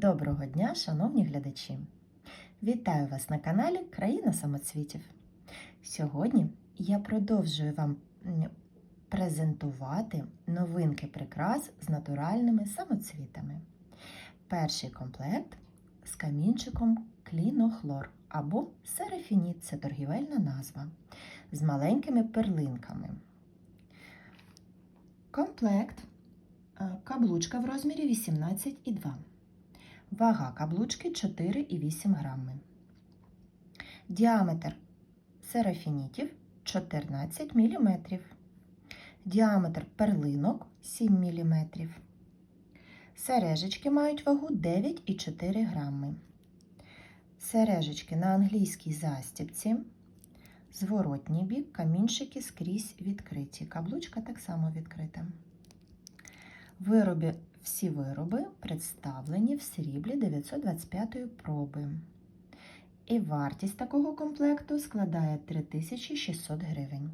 Доброго дня, шановні глядачі! Вітаю вас на каналі Країна самоцвітів. Сьогодні я продовжую вам презентувати новинки прикрас з натуральними самоцвітами. Перший комплект з камінчиком клінохлор або серафініт це торгівельна назва з маленькими перлинками. Комплект е, каблучка в розмірі 18,2. Вага каблучки 4,8 грами. Діаметр серафінітів 14 мм. Діаметр перлинок 7 мм. Сережечки мають вагу 9,4 грами. Сережечки на англійській застібці. Зворотній бік, камінчики скрізь відкриті. Каблучка так само відкрита. Вироби, всі вироби представлені в сріблі 925 проби. І вартість такого комплекту складає 3600 гривень.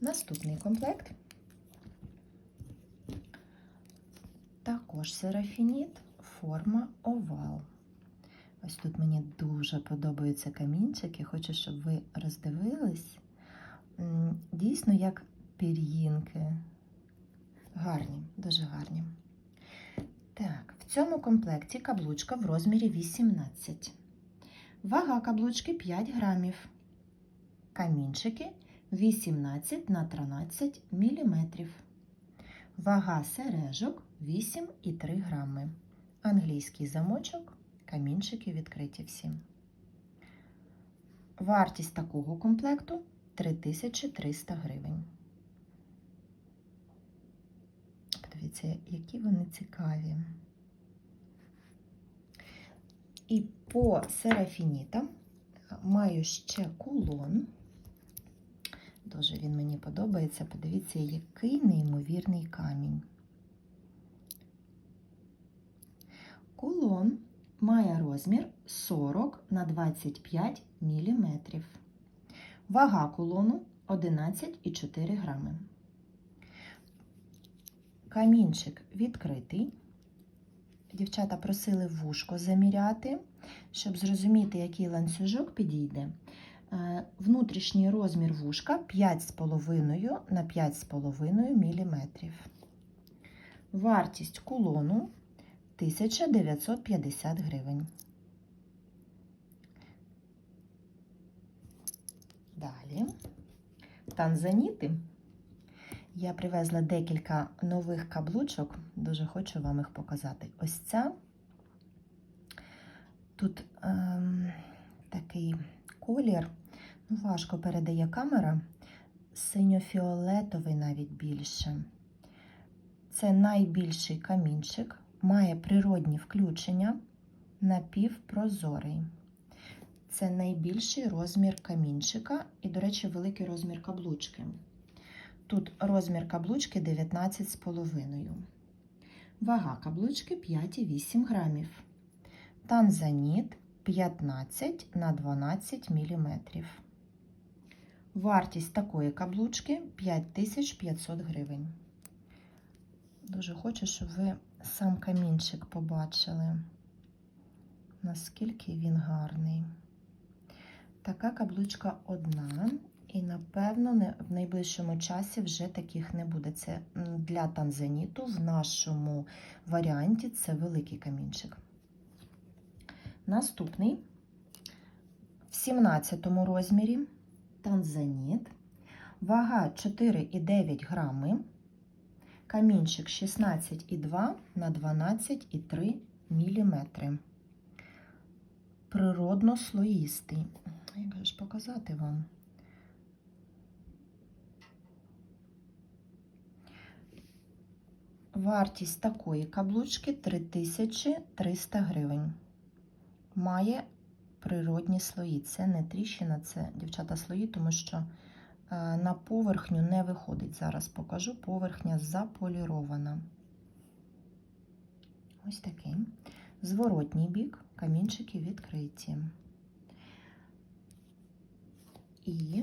Наступний комплект. Також серафініт, форма овал. Ось тут мені дуже подобаються камінчики. Хочу, щоб ви роздивились. Дійсно, як пір'їнки. Гарні, дуже гарні. Так, в цьому комплекті каблучка в розмірі 18. Вага каблучки 5 грамів. Камінчики 18 на 13 міліметрів. Вага сережок 8,3 грами. Англійський замочок, камінчики відкриті всі. Вартість такого комплекту 3300 гривень. Подивіться, які вони цікаві. І по серафінітам маю ще кулон. Дуже він мені подобається. Подивіться, який неймовірний камінь. Кулон має розмір 40 на 25 мм. Вага кулону 11,4 грами. Камінчик відкритий. Дівчата просили вушко заміряти, щоб зрозуміти, який ланцюжок підійде. Е, Внутрішній розмір вушка 5,5 на 5,5 мм. Вартість кулону 1950 гривень. Далі танзаніти. Я привезла декілька нових каблучок, дуже хочу вам їх показати. Ось ця. Тут ем, такий колір, ну, важко передає камера, синьо-фіолетовий навіть більше. Це найбільший камінчик, має природні включення, напівпрозорий. Це найбільший розмір камінчика і, до речі, великий розмір каблучки. Тут розмір каблучки 19,5. Вага каблучки 5,8 грамів. Танзаніт 15 на 12 мм. Вартість такої каблучки 5500 гривень. Дуже хочу, щоб ви сам камінчик побачили, наскільки він гарний. Така каблучка одна. І, напевно, в найближчому часі вже таких не буде. Це для танзаніту в нашому варіанті це великий камінчик. Наступний в 17 розмірі танзаніт. Вага 4,9 грами. Камінчик 16,2 на 12,3 міліметри. Природно слоїстий. Як же ж показати вам? Вартість такої каблучки 3300 гривень. Має природні слої. Це не тріщина, це дівчата слої, тому що е, на поверхню не виходить. Зараз покажу. Поверхня заполірована. Ось такий. Зворотній бік, камінчики відкриті. І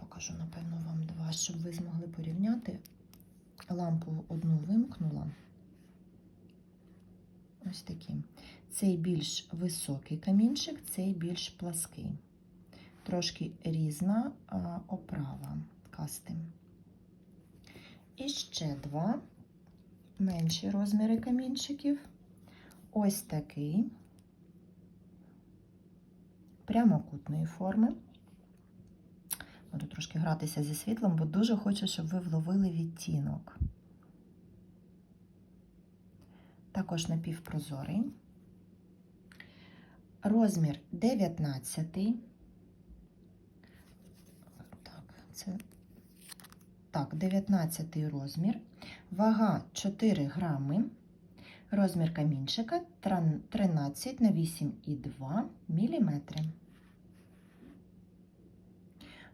покажу, напевно, вам два, щоб ви змогли порівняти. Лампу одну вимкнула. Ось такі. Цей більш високий камінчик, цей більш плаский. Трошки різна оправа касти. І ще два менші розміри камінчиків. Ось такий прямокутної форми. Трошки гратися зі світлом, бо дуже хочу, щоб ви вловили відтінок. Також напівпрозорий. Розмір 19. Так, це так, 19 розмір. Вага 4 грами. Розмір камінчика 13 на 8,2 мм.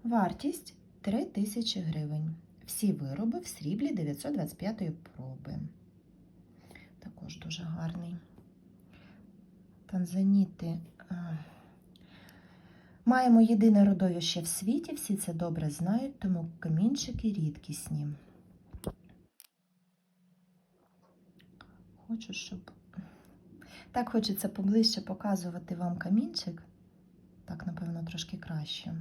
Вартість 3000 гривень. Всі вироби в сріблі 925 проби. Також дуже гарний. Танзаніти. Маємо єдине родовище в світі, всі це добре знають, тому камінчики рідкісні. Хочу, щоб. Так хочеться поближче показувати вам камінчик. Так, напевно, трошки краще.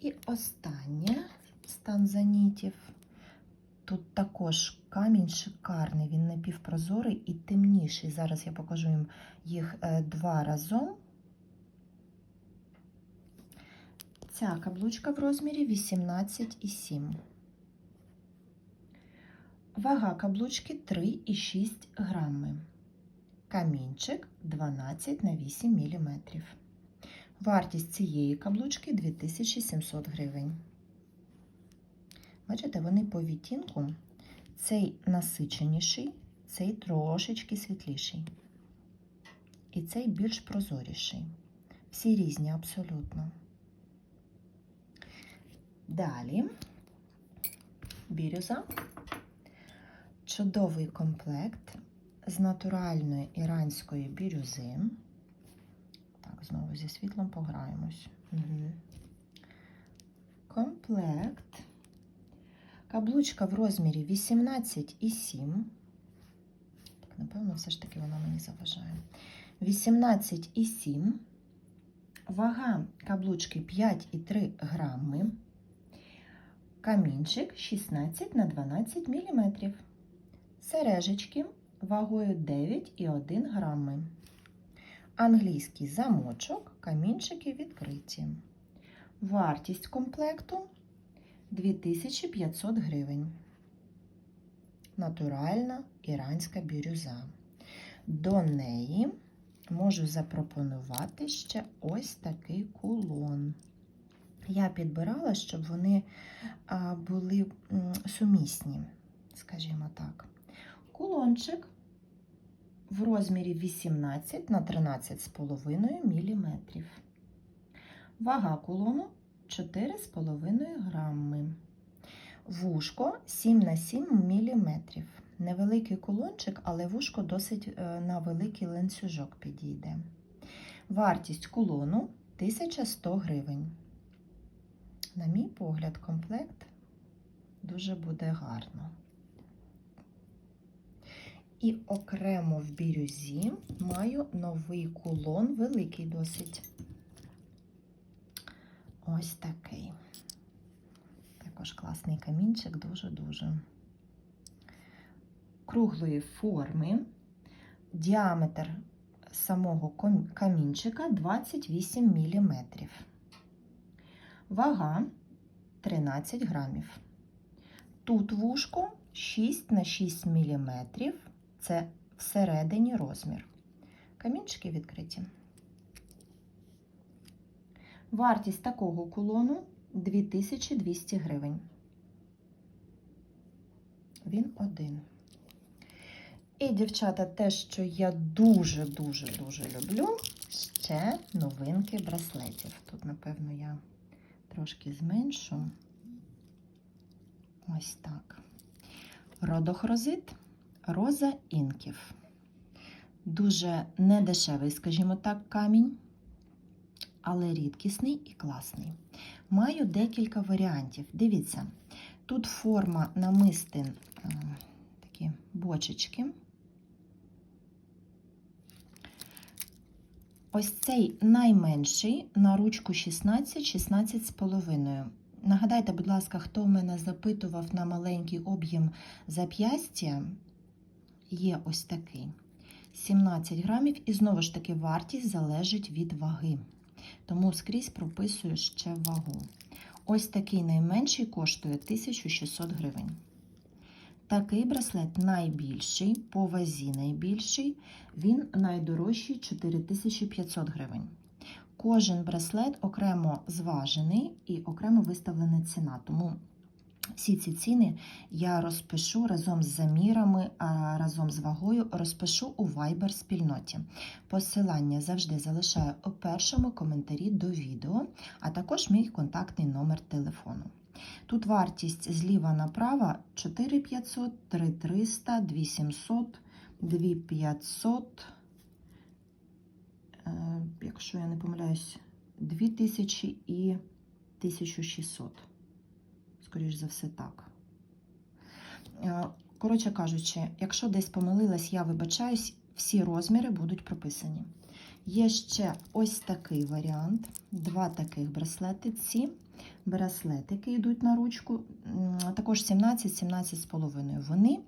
І останнє з танзанітів. Тут також камінь шикарний, він напівпрозорий і темніший. Зараз я покажу їм їх два разом. Ця каблучка в розмірі 18,7. Вага каблучки 3,6 грами. Камінчик 12 на 8 мм. Вартість цієї каблучки 2700 гривень. Бачите, вони по відтінку. Цей насиченіший, цей трошечки світліший. І цей більш прозоріший. Всі різні абсолютно. Далі бірюза. Чудовий комплект з натуральної іранської бірюзи. Так, знову зі світлом пограємось. Угу. Комплект. Каблучка в розмірі 18,7. Так, напевно, все ж таки вона мені заважає. 18,7. Вага каблучки 5,3 грами. Камінчик 16 на 12 мм. Сережечки вагою 9,1 грами. Англійський замочок, камінчики відкриті. Вартість комплекту 2500 гривень. Натуральна іранська бірюза. До неї можу запропонувати ще ось такий кулон. Я підбирала, щоб вони були сумісні, скажімо так. Кулончик в розмірі 18 на 13,5 мм. Вага кулону 4,5 грами. Вушко 7 на 7 мм. Невеликий кулончик, але вушко досить е, на великий ланцюжок підійде. Вартість кулону 1100 гривень. На мій погляд, комплект дуже буде гарно. І окремо в бірюзі маю новий кулон, великий досить. Ось такий. Також класний камінчик, дуже-дуже. Круглої форми. Діаметр самого камінчика 28 мм. Вага 13 грамів. Тут вушко 6 на 6 мм. Це всередині розмір. Камінчики відкриті. Вартість такого кулону 2200 гривень. Він один. І, дівчата, те, що я дуже-дуже-дуже люблю, ще новинки браслетів. Тут, напевно, я трошки зменшу. Ось так. Родохрозит роза інків. Дуже недешевий, скажімо так, камінь, але рідкісний і класний. Маю декілька варіантів. Дивіться, Тут форма намистин, е, такі бочечки. Ось цей найменший на ручку 16, 16 з половиною. Нагадайте, будь ласка, хто в мене запитував на маленький об'єм зап'ястя, є ось такий 17 грамів, і знову ж таки вартість залежить від ваги. Тому скрізь прописую ще вагу. Ось такий найменший коштує 1600 гривень. Такий браслет найбільший, по вазі найбільший, він найдорожчий 4500 гривень. Кожен браслет окремо зважений і окремо виставлена ціна. Тому всі ці ціни я розпишу разом з замірами, а разом з вагою розпишу у Viber спільноті. Посилання завжди залишаю у першому коментарі до відео, а також мій контактний номер телефону. Тут вартість зліва направо 4500, 3300, 2700, 2500, е, якщо я не помиляюсь, 2000 і 1600. Скоріш за все, так. Е, Коротше кажучи, якщо десь помилилась, я вибачаюсь, всі розміри будуть прописані. Є ще ось такий варіант. Два таких браслети. Ці браслетики йдуть на ручку, також 17-17 з половиною. Вони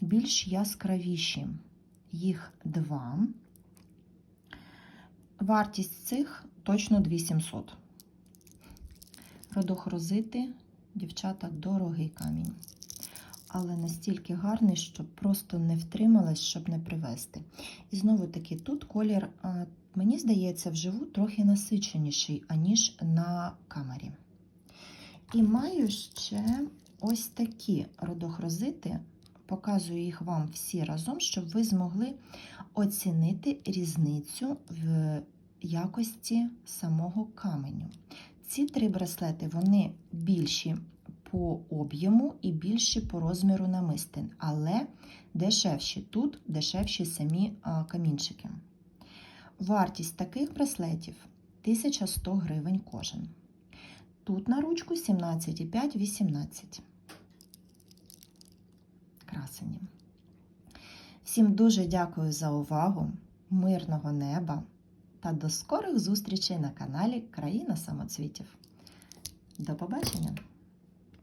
більш яскравіші. Їх два. Вартість цих точно 2700. Родохрозити, дівчата, дорогий камінь. Але настільки гарний, що просто не втрималась, щоб не привезти. І знову таки, тут колір, мені здається, вживу трохи насиченіший, аніж на камері. І маю ще ось такі родохрозити. Показую їх вам всі разом, щоб ви змогли оцінити різницю в якості самого каменю. Ці три браслети вони більші по об'єму і більші по розміру намистин, але дешевші тут, дешевші самі камінчики. Вартість таких браслетів 1100 гривень кожен. Тут на ручку 17,5-18. Красені. Всім дуже дякую за увагу, мирного неба та до скорих зустрічей на каналі Країна самоцвітів. До побачення!